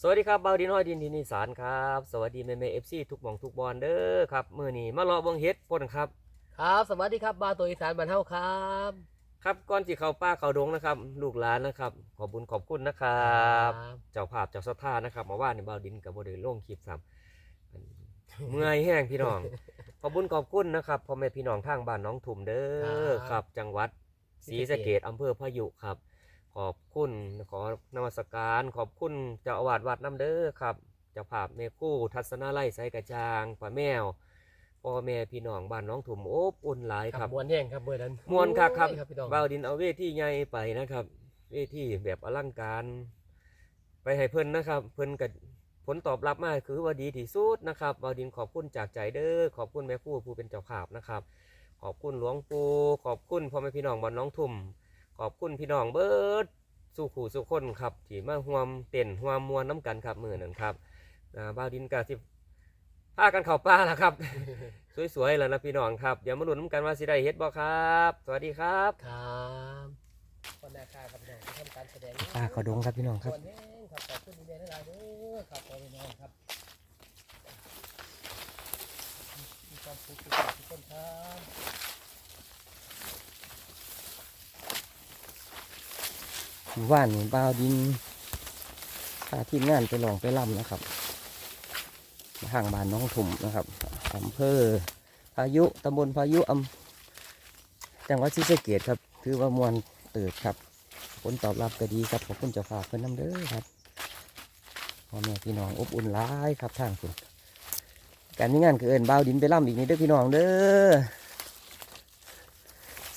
สวัสดีครับเบาดินห้อยดินทินอีสานครับ สวัสดีแม่แม่เอฟซีทุกหม่องทุกบอลเด้อครับมื้อนี้มารอเบิ่งเฮ็ดพ่นครับ ครับสวัสดีครับบาวตัวอีสานบ้านเฮาครับ ครับก่อนสิเข้าป้าเข้าดงนะครับ ลูกหลานนะครับ ขอบุญขอบคุณนะครับเจ้าภาพเจ้าศรัทธานะครับมาว่าในเบาดินกับบ่ได้ลงคลิปซ้ำอันเมื่อยแห้งพี่น้อง ขอบคุญขอบคุณนะครับพ่อแม่พี่น้องทางบ้านน้องทุ่มเด้อครับ จังหวัดศรีสะเกษอำเภอพายุครับ ขอบคุณขอนมัสการขอบคุณเจ้าอาวาสวัดน้ำเด้อครับเจ้าภาพเมกู้ทัศนาไล่ไสกระจางป้าแมวพ่อแม่พี่น้องบ้านน้องทุ่มโอบอุ่นหลายคครัรับบมวนแห้งครับเบอร์นั้นมวนคักครับโอ้ยพี่น้องบ่าวดินเอาเวทีใหญ่ไปนะครับ เวทีแบบอลังการ ไปให้เพิ่นนะครับ เพิ่นกับผลตอบรับมาคือว่าดีที่สุดนะครับบ่าวดินขอบคุณจากใจเด้อขอบคุณแม่ครู่ผู้เป็นเจ้าภาพนะครับ ขอบคุณหลวงปู่ขอบคุณพ่อแม่พี่น้องบ้านน้องทุ่มขอบคุณพี่น้องเบิร์ด สู่ขู่สู่คนครับที่มาห่วมเต้นห่วมมวลน้ำกันครับมือนั้นครับอ่าบ่าวดินกาที่พากันเข้าป่าแล้วครับ สวยๆแล้วนะพี่น้องครับเดี๋ยวมาลุ้นน้ำกันว่าสิได้เฮ็ดบ่ครับ สวัสดีครับครับคนนาคาครับพี่น้องที่ทำการแสดงป่าเขาดงครับพี่น้องครับมวนแห้งครับขอบคุณดีเดนหลายๆเด้อครับพ่อพี่น้องครับมีความสุขทุกคนทุกคนครับ หมู่บ้านนี่บ่าวดินพาทีมงานไปลองไปล่ำนะครับทางบ้านน้องถุ่มนะครับอำเภอพายุตำบลพายุอำจังหวัดศรีสะเกษครับถือว่ามวลเติบครับ ผลตอบรับก็ดีครับขอบคุณเจ้าภาพเพื่อนน้ำเด้อครับพ่อแม่พี่น้องอบอุ่นร้ายครับทางคุณการมีงานเอินบ่าวดินไปล่ำอีกนี่เด้อพี่น้องเด้อ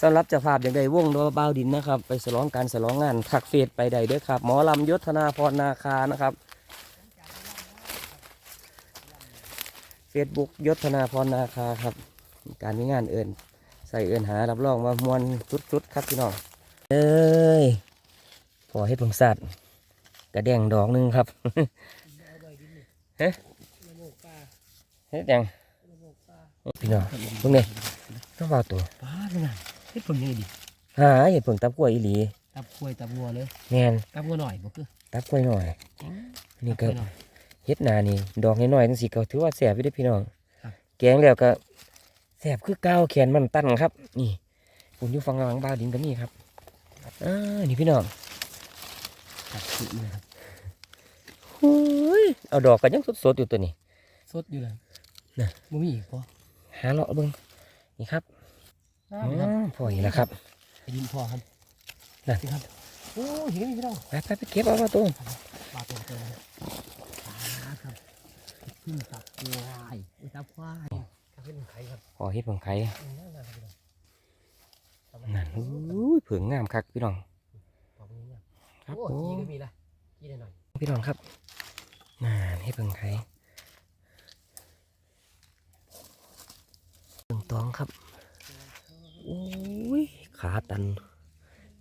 สำหรับจ้าภาพอย่างใดวงโดบ้าวดินนะครับ ไปสลองการสลองงานทักเฟสไปใดด้อครับ หมอลำยศธนาพรนาคานะครับเฟซบุ๊กยศธนาพรนาคาครับ การมีงานเอินใส่เอินหารับรองว่ามวลสุดๆครับพี่น้องเอ้ยพอเฮ็ดผงสัตว์กระแดงดอกหนึงครับเอาไว้ดินนี่เฮ็ดยังละโงพี่น้องพิ่งนี่ต้องเบาตัวปลาเลยนะ เฮ็ดเพิ่งนี่ดิหาเห็ดผงตับกล้วยอีหลีตับกล้วยตับงัวเลยแมนตับงัวหน่อยบ่คือตับกล้วยหน่อย นี่ก็ตับกล้วยหน่อยเฮ็ดหนานี่ ดอกน้อยๆจังสิก็ถือว่าแสบอยู่เด้อพี่น้องครับแกงแล้วก็แสบคือเก้าวแขนมันตั้นครับ นี่ปุ่นอยู่ฝั่งหลังบ้าวดินก็มีครับอ่านี่พี่น้องตับสุดเลยครับโอ้ยเอาดอกกันยังสดๆอยู่ตัวนี้ สดอยู่เลยน่ะบ่มีอีกพอหาเลาะเบิ่งนี่ครับน้ อ๋ครับอพออีกแล้วครับไปยินพอครับน่ะสิครับโอ้เห็นไหมพี่น้องไปไปไปเก็บเอามาตัวปลาตัวเต็มเลยปลาครับขึ้นตับควายอุ้ยตับควายครับเป็นไข่ครับพอเฮ็ดผงไข่อืมน่ารักครับพี่น้องนั่นอุ้ยเผิงงามคักพี่น้องปลาพวกนี้เนี่ยครับโอ้โอ้ยีก็มีละยีได้หน่อยพี่น้องครับนั่นเฮ็ดผงไข่เบิ่งตองครับ โอ้ยขาตัน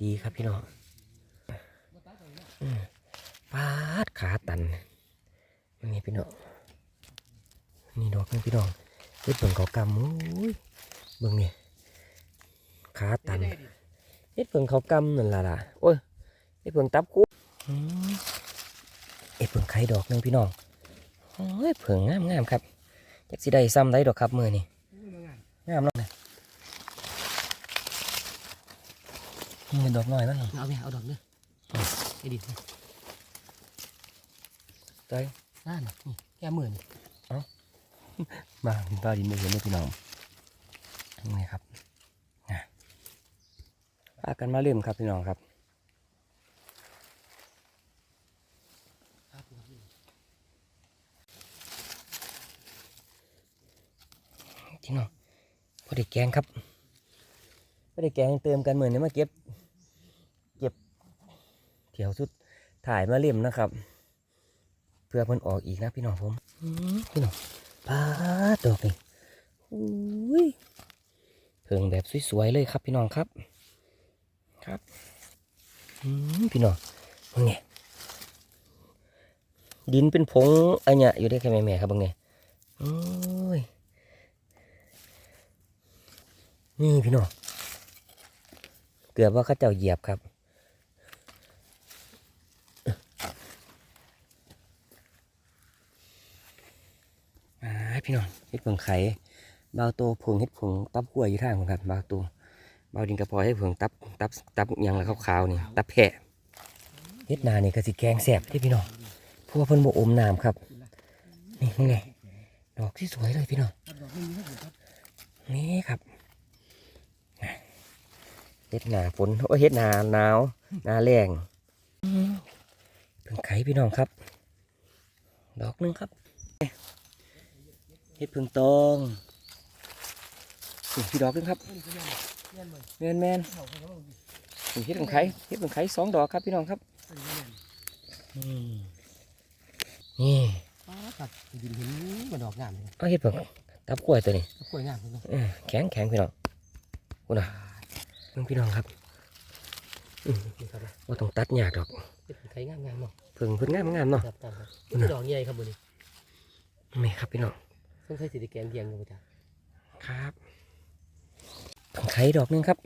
ดีครับพี่น้องปาดขาตันนี่พี่น้องนี่ดอกนึงพี่น้องเฮ็ดเบิ่งเขากำโอ้ยเบิ่งนี่ขาตันเฮ็ดเบิ่งเขากำนั่นล่ะล่ะโอ้ยเฮ็ดเบิ่งตับคุอืมเฮ็ดเบิ่งไข่ดอกนึงพี่น้องโอ้ยเพิ่งงามงามๆครับจักสิได้ซ้ำได้ดอกครับมือนี่งามเนาะ นี่ดอกน้อยมันเอาไปเอาดอกเนื้อไอ้ดินี่ได้นั่นน่ะนี่แก้มือนี่มาบ้าดินไม่เห็นเลยพี่น้องนี่ครับนะพากันมาเล่มครับพี่น้องครับครับพี่น้องพอได้แกงครับพอได้แกงเติมกันเหมือนนี้มาเก็บเก็บ เถียวสุดถ่ายมาเล่มนะครับ เพื่อมันออกอีกนะพี่น้องผมพี่น้องปาดอกนี่อุ้ยเพิงแบบสวยๆเลยครับพี่น้องครับ ครับพี่น้องมึงเนี่ดินเป็นผงอันเนี้ยอยู่ได้แค่แม่ๆครับมึงเนี่ยโอ้ยนี่พี่น้องเกือบว่าเข้าเจ้าเหยียบครับ ครับพี่น้อง เฮ็ดเผงไข่เบาโตผงเฮ็ดผงตับกล้วยอยู่ทางผมครับเบาโตเบาดินกระพอให้ผงตับตับตับหยังละขาวๆนี่ตับแพะเฮ็ดนานี่ก็สิแกงแสบที่พี่น้องเพราะว่าเพิ่นบ่อมน้ำครับ นี่มึงไงดอกที่สวยเลยพี่น้องครับดอกไม่มีครับผมครับนี่ครับเฮ็ดหนาฝนโอ้ยเฮ็ดหนาหนาวหนาแรงเพิ่งไข่พี่น้องครับ ดอกหนึงครับ เฮ็ดเพิ่งตองนี่พี่ดอกหนึงครับเงี้ยนเลยแมนแมนเขาเขาเขานี่เฮ็ดเพิ่งไข่เฮ็ดเพิ่งไข่สองดอกครับพี่น้องครับเงี้ยนอืมนี่ป้าตัดดินเห็นมันดอกงามเลยเอาเฮ็ดเพิ่งตับกล้วยตัวนี้กล้วยงามเลยเออแข็งแข็งพี่น้องคุณน่ะเพิ่งพี่น้องครับอืมนี่ครับว่าต้องตัดยากดอกเป็นไข่งามงามเนาะเพิ่งเพิ่งงามงามๆเนาะครับตามครับนี่ดอกใหญ่ครับบนนี้นี่ครับพี่น้อง ต้องใช้สีแกงเทียงกันจ้ะครับต้องไข่ดอกหนึงครับ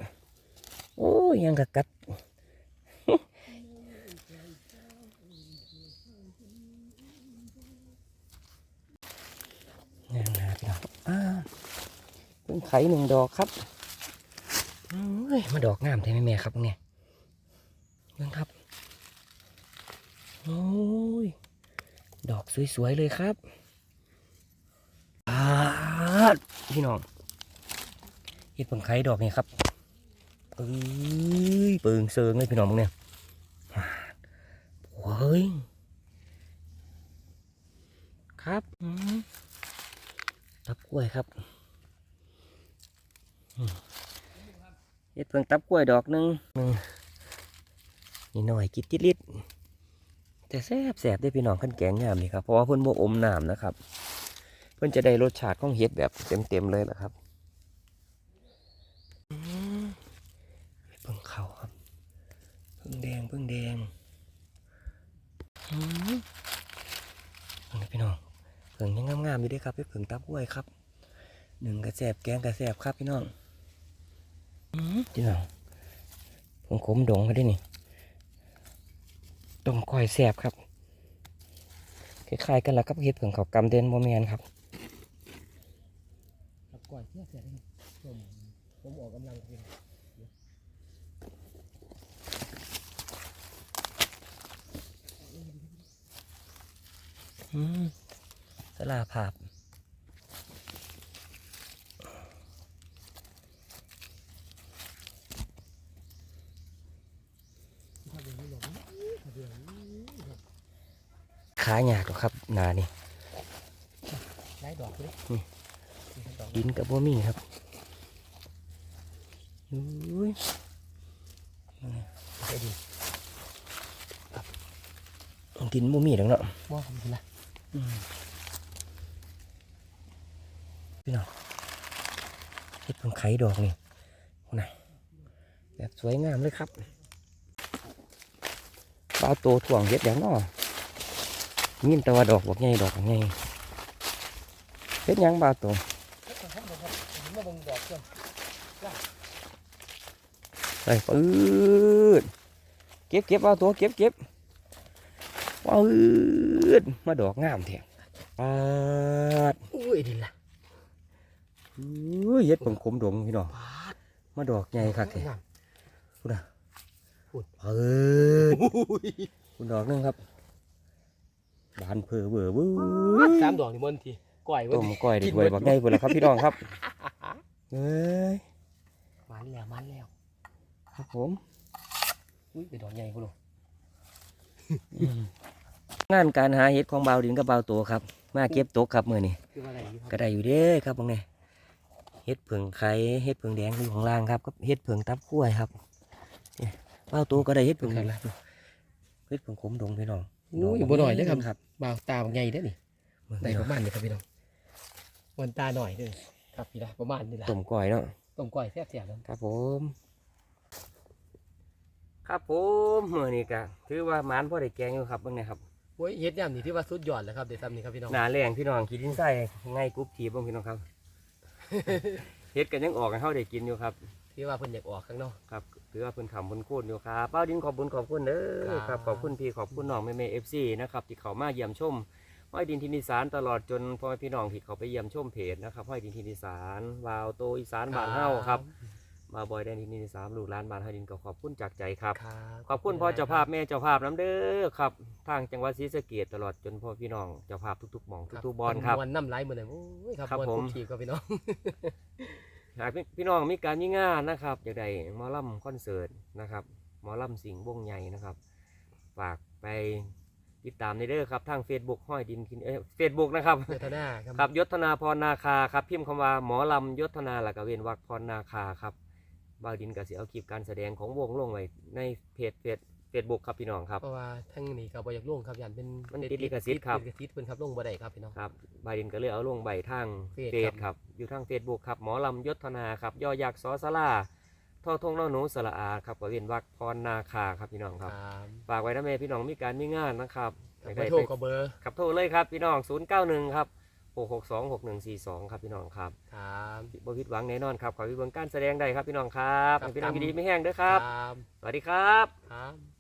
โอ้ยยังกะกัดนี่นะพี่น้องอ้าวเพิ่งไข่หนึ่งดอกครับเอ้ยมาดอกงามแท้ไหมแม่ครับเนี่ยเบิ่งครับโอ้ยดอกสวยๆเลยครับอาด พี่น้องเห็ดเพิ่งไข่ดอกนี่ครับเอ้ยเปิงเซิงเลยพี่น้องมึงเนี่ยโอ้ยครับตับกล้วยครับเฮ็ดเพิงตับกล้วยดอกหนึงหนึ่งนี่หน่อยกิดจิลิดแต่แซ่บแซ่บได้พี่น้องขั้นแกงงามนี่ครับเพราะว่าเพิ่นบ่อมน้ำนะครับ พิ่นจะได้รสชาติของเห็ดแบบเต็มๆเลยล่ะครับอืมเพิ่งเขาครับเพิ่งแดงเพิ่งแดงอืมนี่พี่น้องเผิงยังงามๆอยู่ด้วยครับพี่เผิงตับกล้วยครับหนึ่งกระแสบแกงกระแสบครับพี่น้องอืมพี่น้องผมขมดงมาได้นี่ต้มก้อยแสบครับคล้ายๆกันแล้วกับเห็ดเผิงเขากำเด่นโมเมนครับครับ ล้วยเสียเสียเลยผมผมออกกำลังเป็นอืมสลาภาพถ้าเป็นไม่หลงถ้าเป็นขาหยาดหรอกครับหนานี่ได้ดอกเลยอืมนี่ครับ ดอกดินกับบ่มีครับอุ้ยไอ้ดิดินบ่มีแล้วเนาะว่าผมเห็นละอืมพี่น้องเห็ดเพิ่งไข่ดอกนี่นะแบบสวยงามเลยครับปลาโตถ่วงเห็ดอย่างน้อยินแต่ว่าดอกบอกไงดอกไงเห็ดหยังปลาโต เมื่อบังดอกก่อน ไปปืดเก็บเก็บเอาตัวเก็บเก็บปืดมาดอกงามแท้ปาดอุ้ยดินละอุ้ยเห็ดเพิ่งขมดงพี่น้องปาดมาดอกใหญ่ครับแท้งามคุณอะพูดเปิดคุณดอกหนึงครับบานเพอเบื่อเบื้อสามดอกนี่มันทีกล้วยมันต้มก้อยเด็ดไว้บักใหญ่เบื่อแล้วครับพี่น้องครับ เอ้ยมันแล้วมันแล้ว ครับผม อุ้ยเป็นดอกใหญ่กูหรองานการหาเห็ดของเบาวดินกับเบาวโตครับ มาเก็บตกครับมือนี่คือว่าอะไรอยู่ครับก็ได้อยู่เด้อครับพวกนี้เห็ดเผืองไข่เห็ดเผืองแดงอยู่ข้างล่างครับกับเห็ดเผืองตับขั้วครับเนี่ยเบาวโตก็ได้เห็ดเผืองแดงเห็ดเผืองขมดงพี่น้องอุ้ยบ่หน่อยเด้อครับครับบ่าวตาบางใหญ่เด้อนี่ได้ได้ประมาณนี้ครับพี่น้องวันตาหน่อยเด้อ ครับพี่ละประมาณนี้ละต้มก้อยเนาะต้มก้อยแซ่บๆแล้วครับผม ครับผมเมื่อนี้ก็ถือว่าหมานพ่อได้แกงอยู่ครับเบิ่งเนี่ยครับโอ้ยเฮ็ดย่ำนี่ที่ว่าสุดยอดแล้วครับเดี๋ยวทำนี่ครับพี่น้องหนาแรงพี่น้องกินดินไส้ง่ายกรุ๊บทีเบิ่งพี่น้องครับเฮ็ดกันยังออกให้เฮาได้กินอยู่ครับที่ว่าเพิ่นอยากออกข้างนอกครับถือว่าเพิ่นขำเพิ่นโคตรอยู่ครับเป้าดินขอบคุญขอบคุณเด้อครับครับขอบคุณพี่ขอบคุณน้องแม่แม่เอฟซีนะครับที่เขามาเยี่ยมชม ห้อยดินทินอีสานตลอดจนพ่อแม่พี่น้องที่เขาไปเยี่ยมชมเพจนะครับห้อยดินทินอีสานวาวโตอีสานบ้านเฮาครับ มาบอยแดนดินทินอีสานลูกหลานบ้านห้อยดินก็ขอบคุณจากใจครับ ครับขอบคุณพ่อเจ้าภาพแม่เจ้าภาพน้ำเด้อครับทางจังหวัดศรีสะเกษตลอดจนพ่อพี่น้องเจ้าภาพทุกๆหม่องทุกๆบอลครับ วันน้ำไหลเหมือนเดิมโอ้ยครับครับวันผมคุกคีกับพี่น้อง หากพี่น้องมีการมีงานนะครับอยากได้หมอลำคอนเสิร์ตนะครับหมอลำสิงห์วงใหญ่นะครับ ฝากไป ติดตามในเด้อครับทาง Facebook ห้อยดินทินเอ้เฟซบุ๊กนะครับเจตนาครับครับยศธนาพรนาคาครับพิมพ์คำว่าหมอลำยศธนาหลักเวนวักพรนาคาครับบ่าวดินกับสิเอาคลิปการแสดงของวงลงไว้ในเพจเฟซเฟซบุ๊กครับพี่น้องครับ เพราะว่าทั้งนี้กับบอยากลงครับยันเป็นมันติดลิขสิทธิ์ครับ ติดลิขสิทธิ์เพิ่นครับลงบ่ได้ครับพี่น้อง ครับบาวดินก็เลยเอาลงใบทางเฟซเฟซครับครับ อยู่ทางเฟซบุ๊กครับ หมอลำยศธนาครับยอยักษ์สอสลา ทอทงนอหนูสระอาครับกับเวนวักพรนาคาครับพี่น้องครับครับ ฝากไว้นะแม่พี่น้องมีการมีงานนะครับครับอยากเบอได้ร์โทรไปกับเบอร์ขับโทรเลยครับพี่น้อง 091 ครับ 662 6142 ครับพี่น้องครับครับบ่ผิดหวังแน่นอนครับขอพี่เบิ่งการแสดงได้ครับพี่น้องครับครับให้พี่น้องครับอยู่ดีไม่แห้งเด้อครับครับ สวัสดีครับครับ